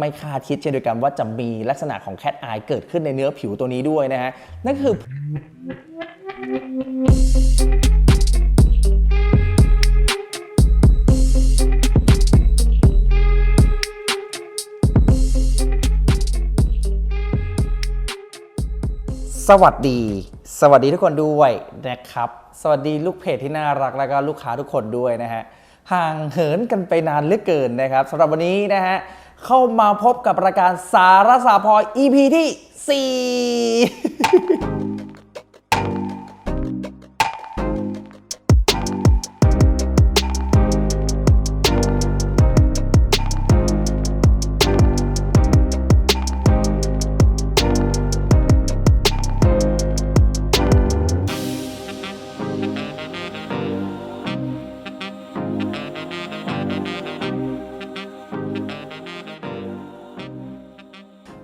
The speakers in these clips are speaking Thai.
ไม่คาดคิดเช่นเดียวกันว่าจะมีลักษณะของแคทอายเกิดขึ้นในเนื้อผิวตัวนี้ด้วยนะฮะ นั่นคือสวัสดี สวัสดีทุกคนด้วยนะครับ สวัสดีลูกเพจที่น่ารักแล้วก็ลูกค้าทุกคนด้วยนะฮะห่างเหินกันไปนานเหลือเกินนะครับสำหรับวันนี้นะฮะ เข้ามาพบกับรายการสารสาพอ EP ที่ 4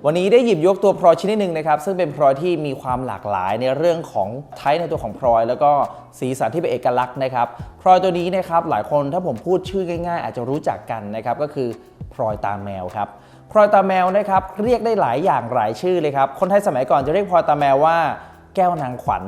วันนี้ได้หยิบยกตัวพลอยชนิดหนึ่งนะครับ ซึ่งเป็นพลอยที่มีความหลากหลายในเรื่องของไทป์ในตัวของพลอย แล้วก็สีสันที่เป็นเอกลักษณ์นะครับพลอยตัวนี้นะครับหลายคนถ้าผมพูดชื่อง่าย ๆ อาจจะรู้จักกันนะครับก็คือพลอยตาแมวครับพลอยตาแมวนะครับเรียกได้หลายอย่างหลายชื่อเลยครับคนไทยสมัยก่อนจะเรียกพลอยตาแมวว่าแก้วนางขวัญ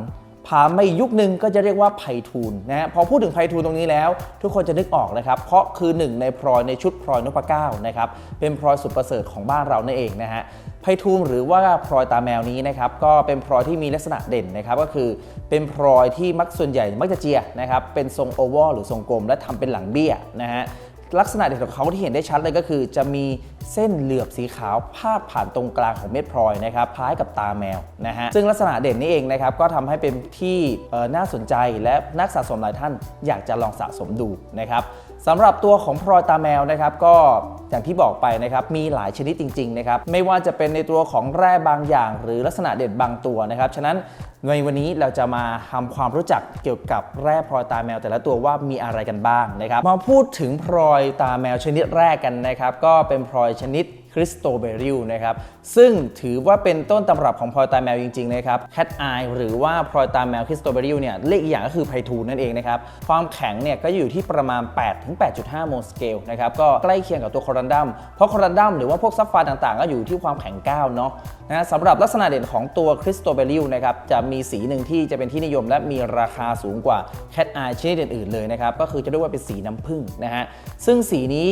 พามาอีกยุคหนึ่งก็จะเรียกว่าไพฑูรย์นะฮะพอพูดถึงไพฑูรย์ตรงนี้แล้ว ทุกคนจะนึกออกนะครับ เพราะคือหนึ่งในพลอยในชุดพลอยนพเก้านะครับเป็นพลอยสุดประเสริฐของบ้านเรานั่นเองนะฮะไพฑูรย์หรือว่าพลอยตาแมวนี้นะครับก็เป็นพลอยที่มีลักษณะเด่นนะครับก็คือเป็นพลอยที่มักส่วนใหญ่มักจะเจียนะครับเป็นทรงโอเวลหรือทรงกลมและทำเป็นหลังเบี้ยนะฮะ ลักษณะเด่นของเขาที่เห็นได้ชัดเลยก็คือ จะมีเส้นเหลือบสีขาวพาดผ่านตรงกลางของเม็ดพลอยนะครับคล้ายกับตาแมวนะฮะซึ่งลักษณะเด่นนี้เองนะครับก็ทำให้เป็นที่น่าสนใจและนักสะสมหลายท่านอยากจะลองสะสมดูนะครับสำหรับตัวของพลอยตาแมวนะครับก็ อย่างที่บอกไปนะครับมีหลายชนิดจริงๆนะครับไม่ว่าจะเป็นในตัวของแร่บางอย่าง หรือลักษณะเด่นบางตัวนะครับฉะนั้นในวันนี้เราจะมาทำความรู้จักเกี่ยวกับแร่พลอยตาแมวแต่ละตัวว่ามีอะไรกันบ้างนะครับมาพูดถึงพลอยตาแมวชนิดแรกกันนะครับก็เป็นพลอยชนิด คริสโตเบริลนะครับซึ่งถือว่าเป็นต้นตำรับของพลอยตาแมวจริงๆนะครับแคทไอหรือว่าพลอยตาแมวคริสโตเบริลเนี่ยเลขอีกอย่างก็คือไพทูนนั่นเองนะครับความแข็งเนี่ยก็อยู่ที่ประมาณ 8 ถึง 8.5 โมลสเกลนะครับก็ใกล้เคียงกับตัวคอรันดัมเพราะคอรันดัมหรือว่าพวกซัฟไฟต่างๆ ก็อยู่ที่ความแข็ง 9 เนาะ นะสำหรับลักษณะเด่นของตัวคริสโตเบริลนะครับจะมีสีหนึ่งที่จะเป็นที่นิยมและมีราคาสูงกว่าแคทอายชนิดอื่นๆเลยนะครับก็คือจะเรียกว่าเป็นสีน้ำผึ้งนะฮะซึ่งสีนี้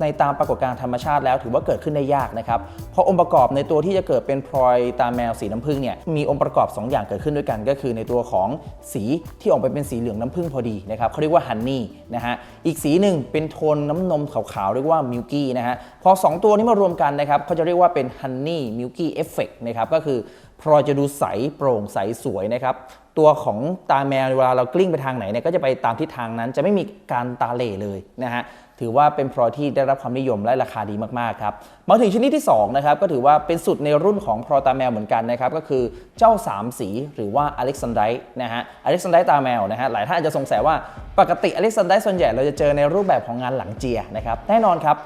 ในตามปรากฏการณ์ธรรมชาติแล้วถือว่าเกิดขึ้นได้ยากนะครับเพราะองค์ประกอบในตัวที่จะเกิดเป็นพลอยตาแมวสีน้ำผึ้งเนี่ยมีองค์ประกอบ 2 อย่างเกิดขึ้นด้วยกัน ก็คือในตัวของสีที่ออกไปเป็นสีเหลืองน้ำผึ้งพอดีนะครับเขาเรียกว่าฮันนี่นะฮะอีกสีหนึ่งเป็นโทนน้ำนมขาวๆเรียกว่ามิลกี้นะฮะพอ 2 ตัวนี้มารวมกันนะครับเขาจะเรียกว่าเป็นฮันนี่มิลกี้เอฟเฟกนะครับก็คือพลอยจะดูใสโปร่งใสสวยนะครับตัวของตาแมวเวลาเรากลิ้งไปทางไหนเนี่ยก็จะไปตามทิศทางนั้น จะไม่มีการตาเหล่เลยนะฮะถือว่าเป็นพลอยที่ได้รับความนิยมและราคาดีมากๆครับมาถึงชนิดที่2นะครับก็ถือว่าเป็นสุดในรุ่นของพลอยตาแมวเหมือนกันนะครับก็คือเจ้า 3 สีหรือว่าอเล็กซานไดร์นะฮะอเล็กซานไดร์ตาแมวนะฮะหลายท่านอาจจะสงสัยว่าปกติอเล็กซานไดร์ส่วนใหญ่เราจะเจอในรูปแบบของงานหลังเจียนะครับแน่นอนครับ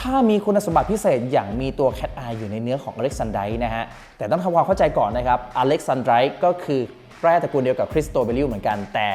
ถ้ามีคุณสมบัติพิเศษอย่างมีตัวแคทอายอยู่ในเนื้อของอเล็กซานไดร์นะฮะ แต่ต้องทำความเข้าใจก่อนนะครับอเล็กซานไดร์ก็คือแร่ตระกูลเดียวกับคริสโตเบลิลเหมือนกัน แต่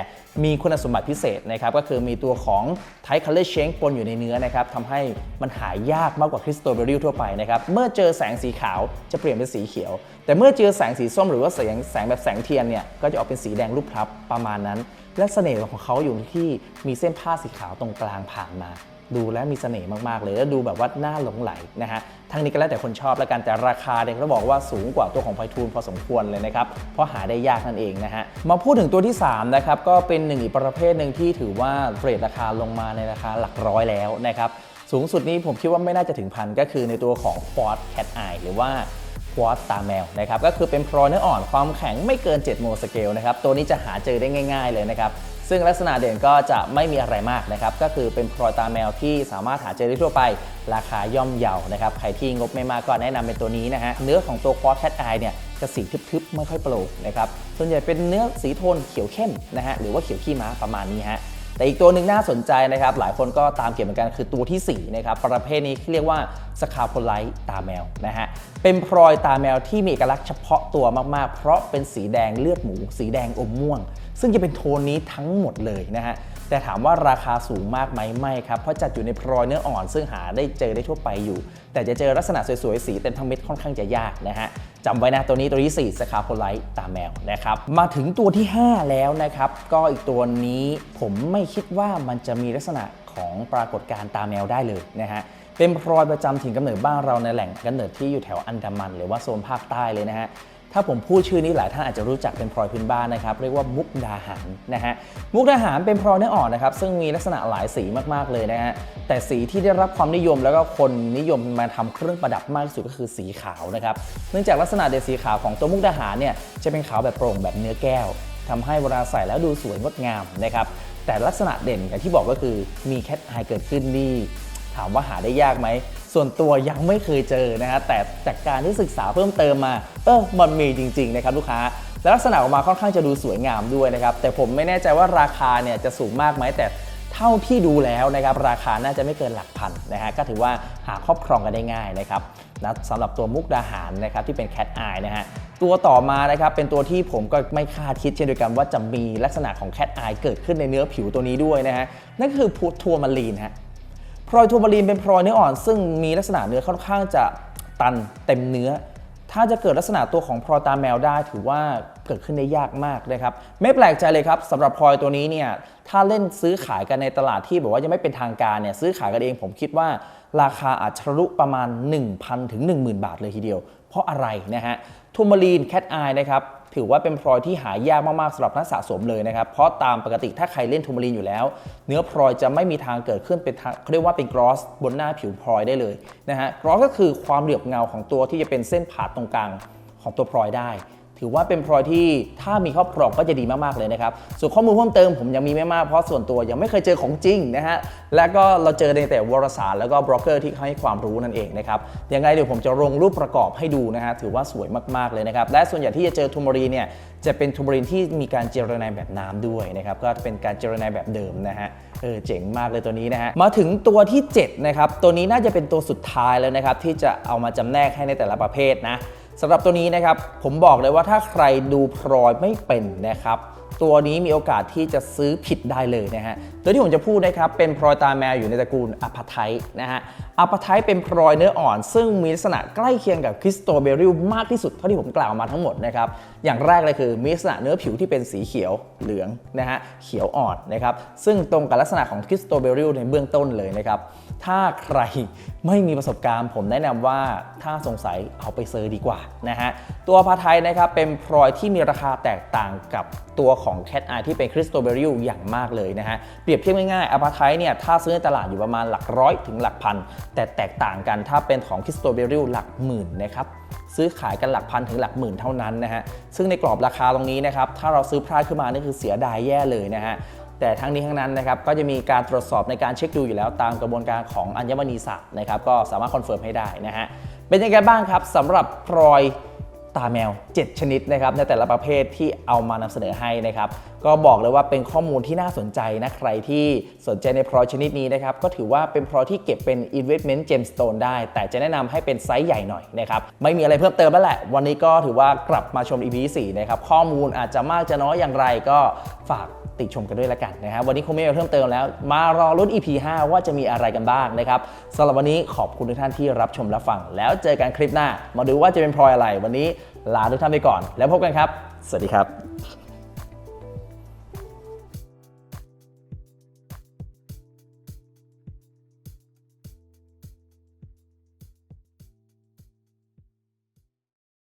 มีคุณสมบัติพิเศษนะครับก็คือมีตัวของไทคัลเลอร์เชงปนอยู่ในเนื้อนะครับทำให้มันหายากมากกว่าคริสโตเบลิลทั่วไปนะครับเมื่อเจอแสงสีขาวจะเปลี่ยนเป็นสีเขียว แต่เมื่อเจอแสงสีส้มหรือว่าแสงแสงแบบแสงเทียนเนี่ยก็จะออกเป็นสีแดงรูปพลับประมาณนั้น และเสน่ห์ของเขาอยู่ที่มีเส้นผ้าสีขาวตรงกลางผ่านมา ดูแล้วมีเสน่ห์มากๆเลย แล้วดูแบบว่าน่าหลงไหลนะฮะทั้งนี้ก็แล้วแต่คนชอบแล้วกันแต่ราคาเนี่ยก็บอกว่าสูงกว่าตัวของไพทูนพอสมควรเลยนะครับ เพราะหาได้ยากนั่นเองนะฮะมาพูดถึงตัวที่3นะครับก็เป็นหนึ่งอีกประเภทหนึ่งที่ถือว่าเรทราคาลงมาในราคาหลักร้อยแล้วนะครับสูงสุดนี้ผมคิดว่าไม่น่าจะถึงพันก็คือในตัวของ Ford Cat Eye หรือว่าควอตตาแมวนะครับก็คือเป็นพลอยเนื้ออ่อนความแข็งไม่เกิน 7 โมสเกลนะครับตัวนี้จะหาเจอได้ง่าย ๆเลยนะครับ ซึ่งลักษณะเด่นก็จะไม่มีอะไรมากนะครับ ก็คือเป็นพลอยตาแมวที่สามารถหาเจอได้ทั่วไป ราคาย่อมเยานะครับ ใครที่งบไม่มากก็แนะนำเป็นตัวนี้นะฮะ เนื้อของตัวควอตแคทไอเนี่ยจะสีทึบๆ ไม่ค่อยโปร่งนะครับ ส่วนใหญ่เป็นเนื้อสีโทนเขียวเข้มนะฮะ หรือว่าเขียวขี้ม้าประมาณนี้ฮะ แต่อีกตัวหนึ่งน่าสนใจนะครับ หลายคนก็ตามเก็บเหมือนกันคือตัวที่4นะครับประเภทนี้เรียกว่าสคาโพไลท์ตาแมวนะฮะเป็นพลอยตาแมวที่มีเอกลักษณ์เฉพาะตัวมากๆ เพราะเป็นสีแดงเลือดหมู สีแดงอมม่วง ซึ่งจะเป็นโทนนี้ทั้งหมดเลยนะฮะแต่ถามว่าราคาสูงมากไหมไม่ครับ เพราะจัดอยู่ในพลอยเนื้ออ่อนซึ่งหาได้เจอได้ทั่วไปอยู่ แต่จะเจอลักษณะสวยๆสีเต็มทั้งเม็ดค่อนข้างจะยากนะฮะ จำไว้นะตัวนี้ตัวที่4สคาโพไลท์ตาแมวนะครับมาถึงตัวที่ 5 แล้วนะครับ ก็อีกตัวนี้ผมไม่คิดว่ามันจะมีลักษณะของปรากฏการณ์ตาแมวได้เลยนะฮะเป็นพลอยประจำถิ่นกำเนิดบ้านเราในแหล่งกำเนิดที่อยู่แถวอันดามัน หรือว่าโซนภาคใต้เลยนะฮะ ถ้าผมพูดชื่อนี้หลายท่านอาจจะรู้จักเป็นพลอยพื้นบ้านนะครับเรียกว่ามุกดาหารนะฮะมุกดาหารเป็นพลอยเนื้ออ่อนนะครับซึ่งมีลักษณะหลายสีมากๆเลยนะฮะแต่สีที่ได้รับความนิยมแล้วก็คนนิยมมาทำเครื่องประดับมากที่สุดก็คือสีขาวนะครับเนื่องจากลักษณะเด่นสีขาวของตัวมุกดาหารเนี่ยจะเป็นขาวแบบโปร่งแบบเนื้อแก้วทำให้เวลาใส่แล้วดูสวยงดงามนะครับแต่ลักษณะเด่นอย่างที่บอกก็คือมีแคทไอเกิดขึ้นนี่ถามว่าหาได้ยากไหม ส่วนตัวยังไม่เคยเจอนะฮะแต่จากการที่ศึกษาเพิ่มเติมมา เออมันมีจริงๆนะครับลูกค้าและลักษณะออกมาค่อนข้างจะดูสวยงามด้วยนะครับ แต่ผมไม่แน่ใจว่าราคาเนี่ยจะสูงมากไหมแต่เท่าที่ดูแล้วนะครับราคาน่าจะไม่เกินหลักพันนะฮะก็ถือว่าหาครอบครองกันได้ง่ายนะครับนะสำหรับตัวมุกดาหารนะครับที่เป็นแคทไอนะฮะตัวต่อมานะครับเป็นตัวที่ผมก็ไม่คาดคิดเช่นเดียวกันว่าจะมีลักษณะของแคทไอเกิดขึ้นในเนื้อผิวตัวนี้ด้วยนะฮะนั่นคือพูทัวร์มารีนฮะ พลอยทูบาลีนเป็นพลอยเนื้ออ่อน ซึ่งมีลักษณะเนื้อค่อนข้างจะตันเต็มเนื้อ ถ้าจะเกิดลักษณะตัวของพลอยตาแมวได้ถือว่า กิดขึ้นได้ยากมากนะครับไม่แปลกใจเลยครับสำหรับพลอยตัวนี้เนี่ยถ้าเล่นซื้อขายกันในตลาดที่แบบว่ายังไม่เป็นทางการเนี่ยซื้อขายกันเองผมคิดว่า ราคาอาจทะลุประมาณ 1,000ถึง10,000 บาทเลยทีเดียว เพราะอะไรนะฮะทูมารีนแคทไอนะครับถือว่าเป็นพลอยที่หายากมาก ๆสำหรับนักสะสมเลยนะครับ เพราะตามปกติถ้าใครเล่นทูมารีนอยู่แล้ว เนื้อพลอยจะไม่มีทางเกิดขึ้นเป็นเขาเรียกว่าเป็นกรอสบนหน้าผิวพลอยได้เลยนะฮะกรอสก็คือความเหลือบเงาของตัวที่จะเป็นเส้นผ่าตรงกลางของตัวพลอยได้ ถือว่าเป็นพลอยที่ถ้ามีครอบครองก็จะดีมากๆเลยนะครับ ส่วนข้อมูลเพิ่มเติมผมยังมีไม่มากเพราะส่วนตัวยังไม่เคยเจอของจริงนะฮะ และก็เราเจอในแต่วารสารแล้วก็บล็อกเกอร์ที่ให้ความรู้นั่นเองนะครับ ยังไงเดี๋ยวผมจะลงรูปประกอบให้ดูนะฮะถือว่าสวยมากๆเลยนะครับ และส่วนใหญ่ที่จะเจอทูมารีเนี่ยจะเป็นทูมารีนที่มีการเจรไนแบบน้ำด้วยนะครับก็เป็นการเจรไนแบบเดิมนะฮะเออเจ๋งมากเลยตัวนี้นะฮะมาถึงตัวที่7นะครับตัวนี้น่าจะเป็นตัวสุดท้ายแล้วนะครับที่จะเอามาจำแนกให้ในแต่ละประเภทนะ สำหรับตัวนี้นะครับผมบอกเลยว่าถ้าใครดูพลอยไม่เป็นนะครับ ตัวนี้มีโอกาสที่จะซื้อผิดได้เลยนะฮะตัวที่ผมจะพูดนะครับเป็นพลอยตาแมวอยู่ในตระกูลอพไทนะฮะอพไทเป็นพลอยเนื้ออ่อน ซึ่งมีลักษณะใกล้เคียงกับคริสโตเบริลมากที่สุดเท่าที่ผมกล่าวมาทั้งหมดนะครับอย่างแรกเลยคือมีลักษณะเนื้อผิวที่เป็นสีเขียวเหลืองนะฮะเขียวอ่อนนะครับซึ่งตรงกับลักษณะของคริสโตเบริลในเบื้องต้นเลยนะครับ ถ้าใครไม่มีประสบการณ์ ผมแนะนำว่าถ้าสงสัยเอาไปเซอร์ดีกว่านะฮะตัวพาไทนะครับเป็นพลอยที่มีราคาแตกต่างกับตัวของแคทไอที่เป็นคริสโตเบริลอย่างมากเลยนะฮะเปรียบเทียบง่ายๆอพาไทเนี่ยถ้าซื้อในตลาดอยู่ประมาณหลักร้อยถึงหลักพัน แต่แตกต่างกันถ้าเป็นของคริสโตเบริลหลักหมื่นนะครับซื้อขายกันหลักพันถึงหลักหมื่นเท่านั้นนะฮะซึ่งในกรอบราคาตรงนี้นะครับถ้าเราซื้อพลาดขึ้นมานี่คือเสียดายแย่เลยนะฮะ แต่ทั้งนี้ทั้งนั้นนะครับก็จะมีการตรวจสอบในการเช็คดูอยู่แล้ว ตามกระบวนการของอัญมณีศักดิ์นะครับก็สามารถคอนเฟิร์มให้ได้นะฮะเป็นยังไงบ้างครับสำหรับพลอยตาแมว 7 ชนิดนะครับในแต่ละประเภทที่เอามานำเสนอให้นะครับก็บอกเลยว่าเป็นข้อมูลที่น่าสนใจนะใครที่สนใจในพลอยชนิดนี้นะครับก็ถือว่าเป็นพลอยที่เก็บเป็น investment gemstone ได้ แต่จะแนะนำให้เป็นไซส์ใหญ่หน่อยนะครับไม่มีอะไรเพิ่มเติมแล้วแหละ วันนี้ก็ถือว่ากลับมาชม EP 4นะครับข้อมูลอาจจะมากจะน้อยอย่างไรก็ฝาก ติชมกันด้วยละกันนะครับวันนี้คงไม่มีอะไรเพิ่มเติมแล้ว มารอรุ่น EP 5 ว่าจะมีอะไรกันบ้างนะครับสำหรับวันนี้ขอบคุณทุกท่านที่รับชมรับฟัง แล้วเจอกันคลิปหน้า มาดูว่าจะเป็นพลอยอะไร วันนี้ลาทุกท่านไปก่อน แล้วพบกันครับ สวัสดีครับ